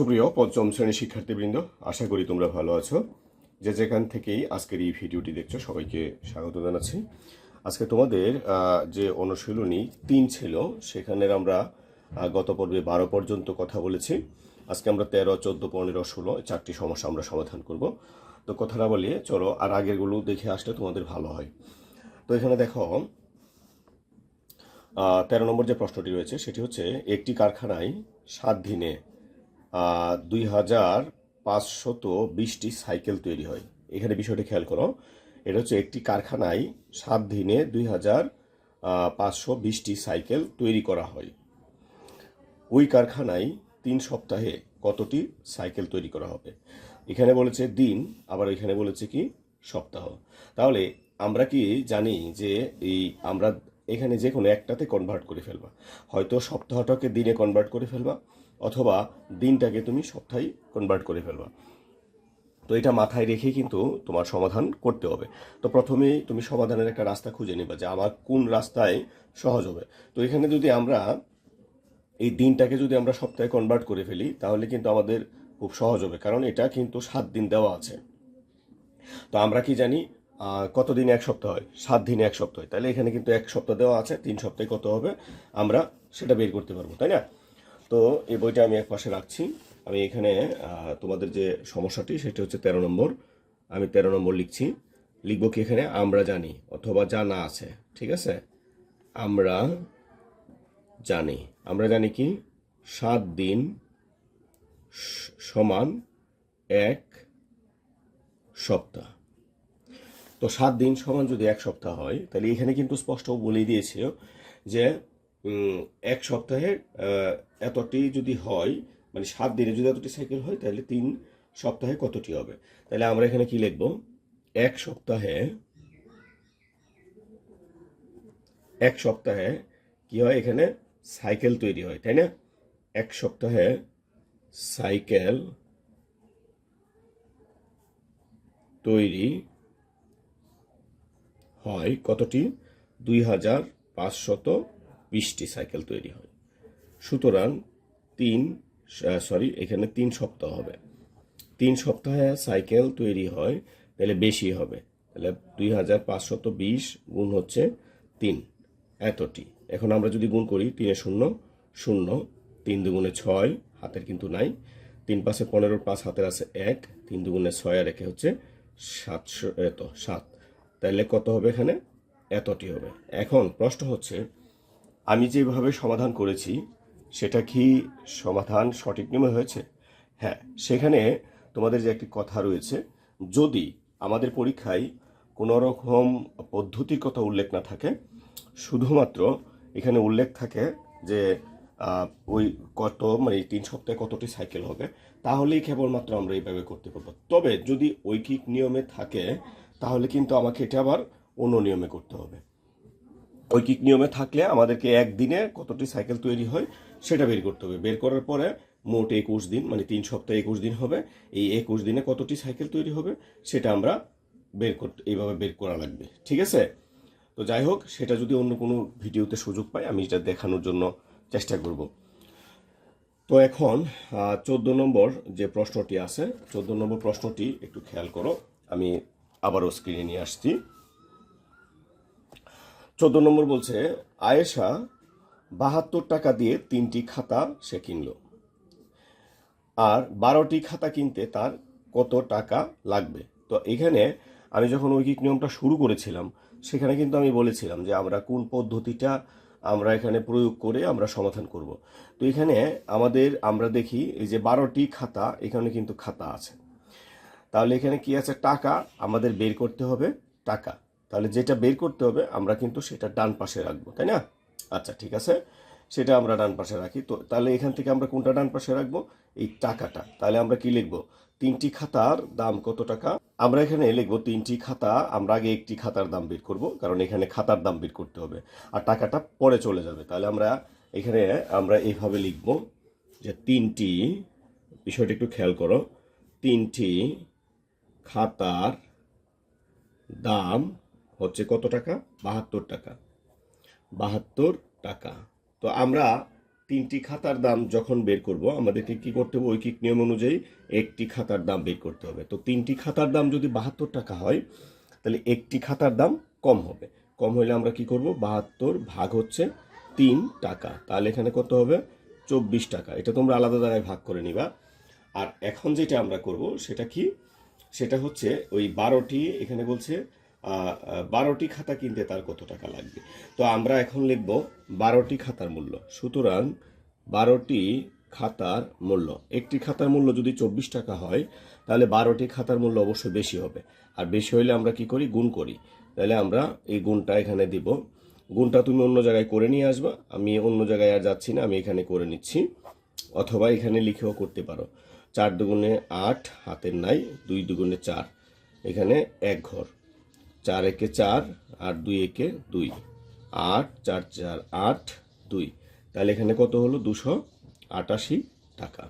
সুপ্রিয় পঞ্চম শ্রেণির শিক্ষার্থীবৃন্দ, আশা করি তোমরা ভালো আছো। যে যেখান থেকেই আজকের এই ভিডিওটি দেখছ, সবাইকে স্বাগত জানাচ্ছি। আজকে তোমাদের যে অনুশীলনী তিন ছিল, সেখানের আমরা গত পর্বে বারো পর্যন্ত কথা বলেছি। আজকে আমরা তেরো, চোদ্দ, পনেরো, ষোলো চারটি সমস্যা আমরা সমাধান করব। তো কথা না বলিয়ে চলো, আর আগেরগুলো দেখে আসলে তোমাদের ভালো হয়। তো এখানে দেখো তেরো নম্বর যে প্রশ্নটি রয়েছে, সেটি হচ্ছে, একটি কারখানায় সাত দিনে দুই হাজার পাঁচশত বিশটি সাইকেল তৈরি হয়। এখানে বিষয়টি খেয়াল করো। এটা হচ্ছে একটি কারখানায় সাত দিনে দুই হাজার পাঁচশো বিশটি সাইকেল তৈরি করা হয়। ওই কারখানায় তিন সপ্তাহে কতটি সাইকেল তৈরি করা হবে? এখানে বলেছে দিন, আবার এখানে বলেছে কি সপ্তাহ। তাহলে আমরা কি জানি যে এই আমরা এখানে যে কোনো একটাতে কনভার্ট করে ফেলবা। হয়তো সপ্তাহটাকে দিনে কনভার্ট করে ফেলবা অথবা দিনটাকে তুমি সপ্তাহে কনভার্ট করে ফেলবা। তো এটা মাথায় রেখে কিন্তু তোমার সমাধান করতে হবে। তো প্রথমেই তুমি সমাধানের একটা রাস্তা খুঁজে নিবা যে আমার কোন রাস্তায় সহজ হবে। তো এখানে যদি আমরা এই দিনটাকে যদি আমরা সপ্তাহে কনভার্ট করে ফেলি তাহলে কিন্তু আমাদের খুব সহজ হবে কারণ এটা কিন্তু সাত দিন দেওয়া আছে। তো আমরা কি জানি আহ, কত দিনে এক সপ্তাহ হয়? সাত দিনে এক সপ্তাহ হয়। তাহলে এখানে কিন্তু এক সপ্তাহ দেওয়া আছে তিন সপ্তাহে কত হবে? আমরা সেটা বের করতে পারব তাই না? তো এই বইটা আমি এক পাশে রাখছি। আমি এখানে তোমাদের যে সমস্যাটি, সেটা হচ্ছে তেরো নম্বর। আমি তেরো নম্বর লিখছি। লিখব কি এখানে? আমরা জানি অথবা জানা আছে। ঠিক আছে? আমরা জানি। আমরা জানি কি? সাত দিন সমান এক সপ্তাহ। তো সাত দিন সমান যদি এক সপ্তাহ হয়, তাহলে এখানে কিন্তু স্পষ্ট বলেই দিয়েছিল যে এক সপ্তাহে এতটি যদি হয় মানে সাত দিনে যদি এতটি সাইকেল হয়, তাহলে তিন সপ্তাহে কতটি হবে? তাহলে আমরা এখানে কি লিখব? এক সপ্তাহে এক সপ্তাহে কি হয়? এখানে সাইকেল তৈরি হয়, তাই না? এক সপ্তাহে সাইকেল তৈরি হয় কতটি? দুই হাজার পাঁচশত বিশটি সাইকেল তৈরি হয়। সুতরাং তিন সরি এখানে তিন সপ্তাহ হবে। তিন সপ্তাহে সাইকেল তৈরি হয়, তাহলে বেশি হবে। তাহলে দুই হাজার পাঁচশত বিশ গুণ হচ্ছে তিন, এতটি। এখন আমরা যদি গুণ করি, তিনে শূন্য শূন্য, তিন দুগুণে ছয়, হাতের কিন্তু নাই। তিন পাশে পনেরো পাঁচ, হাতের আছে এক, তিন দুগুণে ছয় আর একে হচ্ছে সাতশো এত সাত। তাহলে কত হবে এখানে? এতটি হবে। এখন প্রশ্ন হচ্ছে, আমি যেভাবে সমাধান করেছি সেটা কি সমাধান সঠিক নিয়মে হয়েছে? হ্যাঁ সেখানে তোমাদের যে একটি কথা রয়েছে, যদি আমাদের পরীক্ষায় কোনো রকম পদ্ধতির কথা উল্লেখ না থাকে, শুধুমাত্র এখানে উল্লেখ থাকে যে ওই কত মানে তিন সপ্তাহে কতটি সাইকেল হবে, তাহলেই কেবলমাত্র আমরা এইভাবে করতে পারব। তবে যদি ঐকিক নিয়মে থাকে, তাহলে কিন্তু আমাকে এটা আবার অন্য নিয়মে করতে হবে। ঐকিক নিয়মে থাকলে আমাদেরকে একদিনে কতটি সাইকেল তৈরি হয় সেটা বের করতে হবে। বের করার পরে মোট একুশ দিন মানে তিন সপ্তাহে একুশ দিন হবে। এই একুশ দিনে কতটি সাইকেল তৈরি হবে সেটা আমরা বের করতে এইভাবে বের করা লাগবে। ঠিক আছে? তো যাই হোক, সেটা যদি অন্য কোনো ভিডিওতে সুযোগ পাই, আমি এটা দেখানোর জন্য চেষ্টা করব। তো এখন চোদ্দ নম্বর যে প্রশ্নটি আছে, চোদ্দ নম্বর প্রশ্নটি একটু খেয়াল করো, আমি আবারও স্ক্রিনে নিয়ে আসছি। চোদ্দ নম্বর বলছে, আয়েশা বাহাত্তর টাকা দিয়ে তিনটি খাতা সে কিনলো। আর বারোটি খাতা কিনতে তার কত টাকা লাগবে? তো এখানে আমি যখন ঐকিক নিয়মটা শুরু করেছিলাম, সেখানে কিন্তু আমি বলেছিলাম যে আমরা কোন পদ্ধতিটা আমরা এখানে প্রয়োগ করে আমরা সমাধান করব। তো এখানে আমাদের আমরা দেখি এই যে বারোটি খাতা, এখানে কিন্তু খাতা আছে। তাহলে এখানে কি আছে? টাকা। আমাদের বের করতে হবে টাকা। তাহলে যেটা বের করতে হবে, আমরা কিন্তু সেটা ডান পাশে রাখব, তাই না? আচ্ছা ঠিক আছে। সেটা আমরা ডান পাশে রাখি। তো তাহলে এখান থেকে আমরা কোনটা ডান পাশে রাখব? এই টাকাটা। তাহলে আমরা কি লিখব? তিনটি খাতার দাম কত টাকা? আমরা এখানে লিখব তিনটি খাতা। আমরা আগে একটি খাতার দাম বের করব, কারণ এখানে খাতার দাম বের করতে হবে। আর টাকাটা পরে চলে যাবে। তাহলে আমরা এখানে আমরা এইভাবে লিখব যে তিনটি, বিষয়টা একটু খেয়াল করো। তিনটি খাতার দাম হচ্ছে কত টাকা? বাহাত্তর টাকা। বাহাত্তর টাকা। তো আমরা তিনটি খাতার দাম যখন বের করব, আমাদেরকে কি করতে হবে? ঐকিক নিয়ম অনুযায়ী একটি খাতার দাম বের করতে হবে। তো তিনটি খাতার দাম যদি বাহাত্তর টাকা হয়, তাহলে একটি খাতার দাম কম হবে। কম হলে আমরা কি করব? বাহাত্তর ভাগ হচ্ছে তিন টাকা। তাহলে এখানে কত হবে? চব্বিশ টাকা। এটা তোমরা আলাদা জায়গায় ভাগ করে নিবা। আর এখন যেটা আমরা করব, সেটা কি? সেটা হচ্ছে ওই বারোটি এখানে বলছে বারোটি খাতা কিনতে তার কত টাকা লাগবে? তো আমরা এখন লিখব বারোটি খাতার মূল্য। সুতরাং বারোটি খাতার মূল্য। একটি খাতার মূল্য যদি চব্বিশ টাকা হয়, তাহলে বারোটি খাতার মূল্য অবশ্যই বেশি হবে। আর বেশি হলে আমরা কি করি? গুণ করি। তাহলে আমরা এই গুণটা এখানে দিব। গুণটা তুমি অন্য জায়গায় করে নিয়ে আসবা। আমি অন্য জায়গায় আর যাচ্ছি না, আমি এখানে করে নিচ্ছি। অথবা এখানে লিখেও করতে পারো। চার দুগুণে আট হাতের নাই দুই দুগুণে চার। এখানে এক ঘর। চার একে চার, আর দুই একে দুই। আট, চার চার, আট, দুই। তাহলে এখানে কত হলো? দুশো আটাশি টাকা।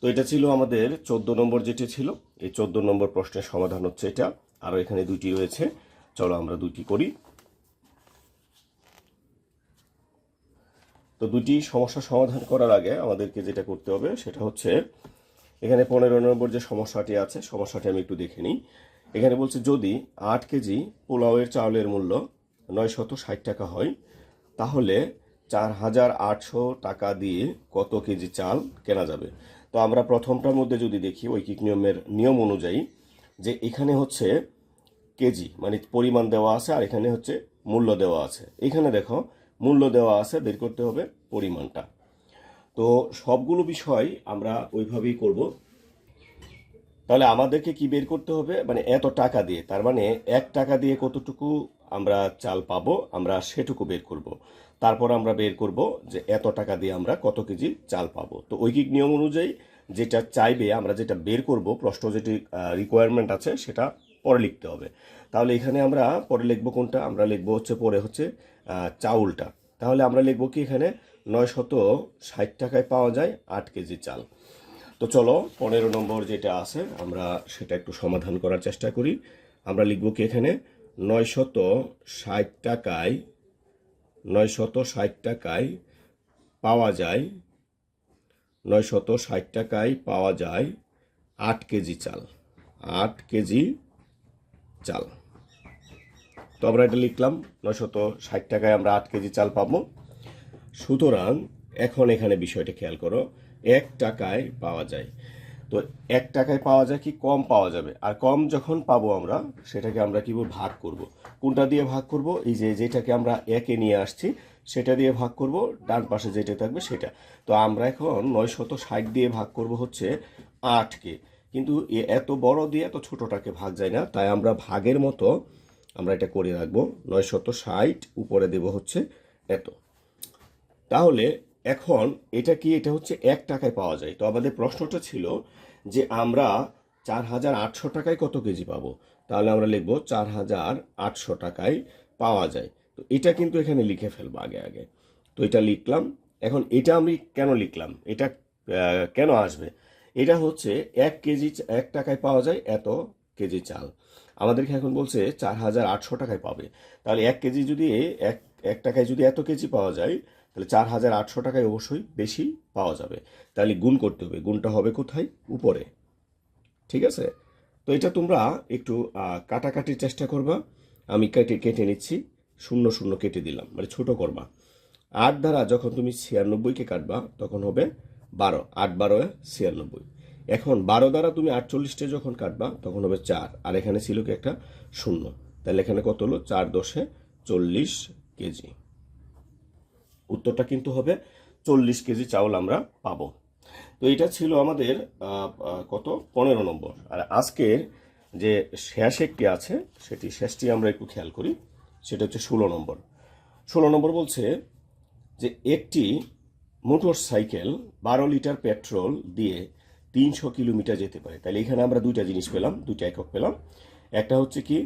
তো এটা ছিল আমাদের চোদ্দ নম্বর যেটি ছিল। এই চোদ্দ নম্বর প্রশ্নের সমাধান হচ্ছে এটা। আরও এখানে দুইটি রয়েছে। চলো আমরা দুইটি করি। তো দুটি সমস্যা সমাধান করার আগে আমাদেরকে যেটা করতে হবে সেটা হচ্ছে, এখানে পনেরো নম্বর যে সমস্যাটি আছে, সমস্যাটি আমি একটু দেখে নিই। এখানে বলছে যদি আট কেজি পোলাওয়ের চাউলের মূল্য নয় শত ষাট টাকা হয়, তাহলে চার হাজার আটশো টাকা দিয়ে কত কেজি চাল কেনা যাবে? তো আমরা প্রথমটার মধ্যে যদি দেখি ঐকিক নিয়মের নিয়ম অনুযায়ী যে এখানে হচ্ছে কেজি মানে পরিমাণ দেওয়া আছে আর এখানে হচ্ছে মূল্য দেওয়া আছে। এখানে দেখো মূল্য দেওয়া আছে, বের করতে হবে পরিমাণটা। তো সবগুলো বিষয় আমরা ওইভাবেই করব। তাহলে আমাদেরকে কি বের করতে হবে? মানে এত টাকা দিয়ে। তার মানে এক টাকা দিয়ে কতটুকু আমরা চাল পাবো, আমরা সেটুকু বের করব। তারপর আমরা বের করব যে এত টাকা দিয়ে আমরা কত কেজি চাল পাবো। তো ঐকিক নিয়ম অনুযায়ী যেটা চাইবে, আমরা যেটা বের করব, প্রশ্ন যেটি রিকোয়ারমেন্ট আছে, সেটা পরে লিখতে হবে। তাহলে এখানে আমরা পরে লিখব কোনটা? আমরা লিখব হচ্ছে পরে হচ্ছে চাউলটা। তাহলে আমরা লিখব কি এখানে? নয় শত ষাট টাকায় পাওয়া যায় আট কেজি চাল। তো চলো, পনেরো নম্বর যেটা আছে, আমরা সেটা একটু সমাধান করার চেষ্টা করি। আমরা লিখব কি এখানে? নয় শত ষাট টাকায় নয় শত ষাট টাকায় পাওয়া যায় নয় শত ষাট টাকায় পাওয়া যায় আট কেজি চাল, আট কেজি চাল। তো আমরা এটা লিখলাম নয় শত ষাট টাকায় আমরা আট কেজি চাল পাবো। সুতরাং এখন এখানে বিষয়টা খেয়াল করো এক টাকায় পাওয়া যায়। তো এক টাকায় পাওয়া যায় কি কম পাওয়া যাবে? আর কম যখন পাবো আমরা, সেটাকে আমরা কি? ভাগ করব। কোনটা দিয়ে ভাগ করব? এই যে যেটাকে আমরা একে নিয়ে আসছি, সেটা দিয়ে ভাগ করব। ডান পাশে যেটা থাকবে সেটা। তো আমরা এখন নয় শত ষাট দিয়ে ভাগ করব হচ্ছে আটকে। কিন্তু এত বড় দিয়ে এত ছোটটাকে ভাগ যায় না। তাই আমরা ভাগের মতো আমরা এটা করে রাখব। নয় শত ষাট উপরে দেব হচ্ছে এত। তাহলে এখন এটা কি, এটা হচ্ছে এক টাকায় পাওয়া যায়? তো আমাদের প্রশ্নটা ছিল যে আমরা চার হাজার আটশো টাকায় কত কেজি পাবো? তাহলে আমরা লিখব চার হাজার আটশো টাকায় পাওয়া যায়। তো এটা কিন্তু এখানে লিখে ফেলব আগে আগে। তো এটা লিখলাম। এখন এটা আমি কেন লিখলাম? এটা কেন আসবে? এটা হচ্ছে এক কেজি এক টাকায় পাওয়া যায়, এত কেজি চাল। আমাদেরকে এখন বলছে চার হাজার আটশো টাকায় পাবে। তাহলে এক কেজি যদি, এক এক টাকায় যদি এত কেজি পাওয়া যায় তাহলে চার হাজার আটশো টাকায় অবশ্যই বেশি পাওয়া যাবে। তাহলে গুণ করতে হবে। গুণটা হবে কোথায়? উপরে। ঠিক আছে? তো এটা তোমরা একটু কাটাকাটির চেষ্টা করবা। আমি কেটে কেটে নিচ্ছি। শূন্য শূন্য কেটে দিলাম। মানে ছোট করবা। আট দ্বারা যখন তুমি ছিয়ানব্বইকে কাটবা, তখন হবে বারো। আট বারো ছিয়ানব্বই। এখন বারো দ্বারা তুমি আটচল্লিশটা যখন কাটবা, তখন হবে চার। আর এখানে ছিল কি একটা শূন্য। তাহলে এখানে কত হলো? চার দশে চল্লিশ কেজি। উত্তরটা কিন্তু হবে চল্লিশ কেজি চাউল আমরা পাবো। তো এটা ছিল আমাদের কত? পনেরো নম্বর। আর আজকের যে শেষ একটি আছে, সেটি শেষটি আমরা একটু খেয়াল করি, সেটা হচ্ছে ষোলো নম্বর। ষোলো নম্বর বলছে যে একটি মোটর সাইকেল বারো লিটার পেট্রোল দিয়ে তিনশো কিলোমিটার যেতে পারে। তাহলে এখানে আমরা দুইটা জিনিস পেলাম, দুইটা একক পেলাম। একটা হচ্ছে কি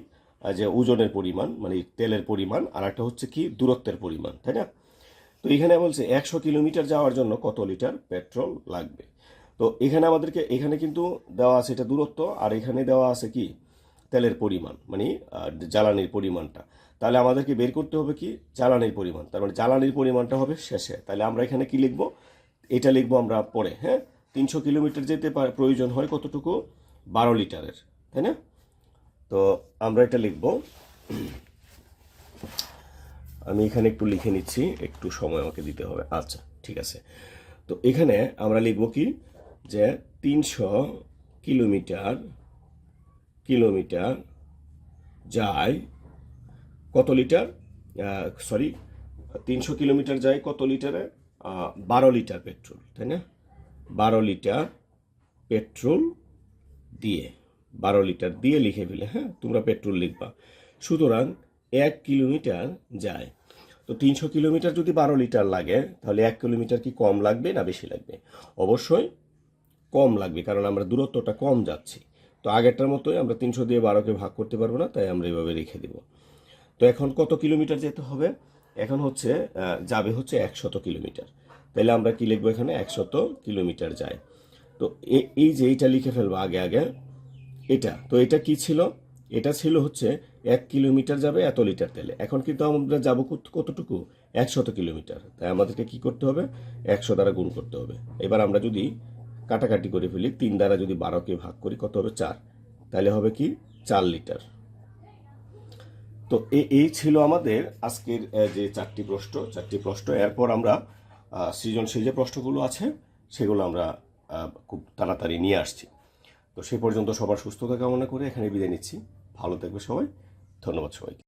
যে ওজনের পরিমাণ মানে তেলের পরিমাণ, আর একটা হচ্ছে কি, দূরত্বের পরিমাণ, তাই না? তো এখানে বলছে, একশো কিলোমিটার যাওয়ার জন্য কত লিটার পেট্রোল লাগবে? তো এখানে আমাদেরকে, এখানে কিন্তু দেওয়া আছে এটা দূরত্ব, আর এখানে দেওয়া আছে কি? তেলের পরিমাণ মানে জ্বালানির পরিমাণটা। তাহলে আমাদেরকে বের করতে হবে কি? জ্বালানির পরিমাণ। তার মানে জ্বালানির পরিমাণটা হবে শেষে। তাহলে আমরা এখানে কি লিখব? এটা লিখব আমরা পরে হ্যাঁ? তিনশো কিলোমিটার যেতে প্রয়োজন হয় কতটুকু? বারো লিটারের, তাই না? তো আমরা এটা লিখব। আমি এখানে একটু লিখে নিচ্ছি, একটু সময় আমাকে দিতে হবে। আচ্ছা ঠিক আছে। তো এখানে আমরা লিখব কি? যে তিনশো কিলোমিটার কিলোমিটার যায় কত লিটার? সরি তিনশো কিলোমিটার যায় কত লিটারে? বারো লিটার পেট্রোল, তাই না? বারো লিটার পেট্রোল দিয়ে, বারো লিটার দিয়ে লিখে ফেলে হ্যাঁ? তোমরা পেট্রোল লিখবা। সুতরাং এক কিলোমিটার যায়। তো তিনশো কিলোমিটার যদি বারো লিটার লাগে, তাহলে এক কিলোমিটার কি কম লাগবে না বেশি লাগবে? অবশ্যই কম লাগবে, কারণ আমরা দূরত্বটা কম যাচ্ছি। তো আগেরটার মতোই আমরা তিনশো দিয়ে বারোকে ভাগ করতে পারব না, তাই আমরা এভাবে রেখে দেব। তো এখন কত কিলোমিটার যেতে হবে? এখন হচ্ছে যাবে হচ্ছে একশত কিলোমিটার। তাহলে আমরা কি লিখব এখানে? একশত কিলোমিটার যায়। তো এই যে এইটা লিখে ফেলব আগে আগে। এটা, তো এটা কি ছিল? এটা ছিল হচ্ছে এক কিলোমিটার যাবে, এত লিটার তেলে। এখন কিন্তু আমরা যাব কত- কতটুকু? একশত কিলোমিটার। তাই আমাদেরকে কি করতে হবে? একশো দ্বারা গুণ করতে হবে। এবার আমরা যদি কাটাকাটি করে ফেলি, তিন দ্বারা যদি বারোকে ভাগ করি, কত হবে? চার। তাহলে হবে কি? চার লিটার। তো এই ছিল আমাদের আজকের যে চারটি প্রশ্ন চারটি প্রশ্ন। এরপর আমরা সৃজনশীল যে প্রশ্নগুলো আছে, সেগুলো আমরা খুব তাড়াতাড়ি নিয়ে আসছি। তো সে পর্যন্ত সবার সুস্থতা কামনা করে এখানে বিদায় নিচ্ছি। ভালো থাকবে সবাই। ধন্যবাদ সবাইকে।